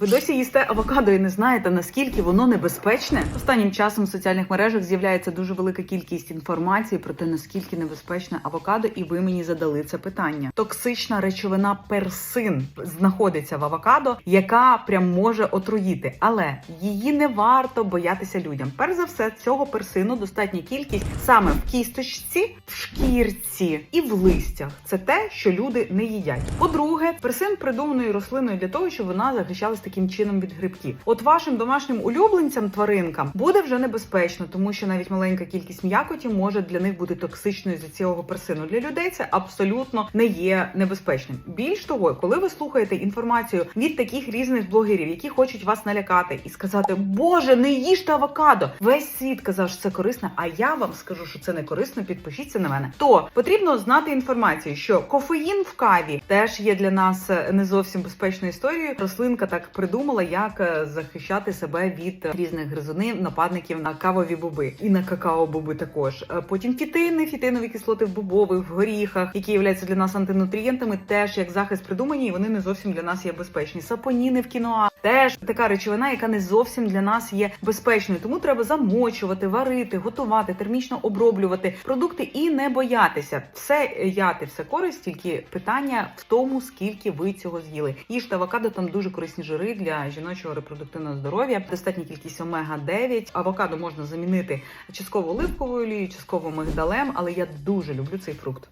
Ви досі їсте авокадо і не знаєте наскільки воно небезпечне. Останнім часом в соціальних мережах з'являється дуже велика кількість інформації про те, наскільки небезпечне авокадо, і ви мені задали це питання. Токсична речовина персин знаходиться в авокадо, яка прям може отруїти, але її не варто боятися людям. Перш за все, цього персину достатня кількість саме в кісточці, в шкірці і в листях. Це те, що люди не їдять. По-друге, персин придуманий рослиною для того, щоб вона захищалась таким чином від грибків. От вашим домашнім улюбленцям, тваринкам, буде вже небезпечно, тому що навіть маленька кількість м'якоті може для них бути токсичною з цього персину. Для людей це абсолютно не є небезпечним. Більш того, коли ви слухаєте інформацію від таких різних блогерів, які хочуть вас налякати і сказати, Боже, не їжте авокадо. Весь світ казав, що це корисно. А я вам скажу, що це не корисно. Підпишіться на мене. То потрібно знати інформацію, що кофеїн в каві теж є для нас е, не зовсім безпечною історією. Рослинка так придумала, як е, захищати себе від е, різних гризунів, нападників на кавові боби і на какао-боби також. Е, Потім фітини, фітинові кислоти в бобових, в горіхах, які являються для нас антинутрієнтами, теж як захист придумані, і вони не зовсім для нас є безпечні. Сапоніни в кіноа теж така речовина, яка не зовсім для нас є безпечною. Тому треба замочувати, варити, готувати, термічно оброблювати продукти і не боятися. Все яти, все користь, тільки питання в тому, скільки ви цього з'їли. Їжте авокадо, там дуже корисні жири для жіночого репродуктивного здоров'я. Достатня кількість омега 9 Авокадо можна замінити частково оливковою олією, частково мигдалем, але я дуже люблю цей фрукт.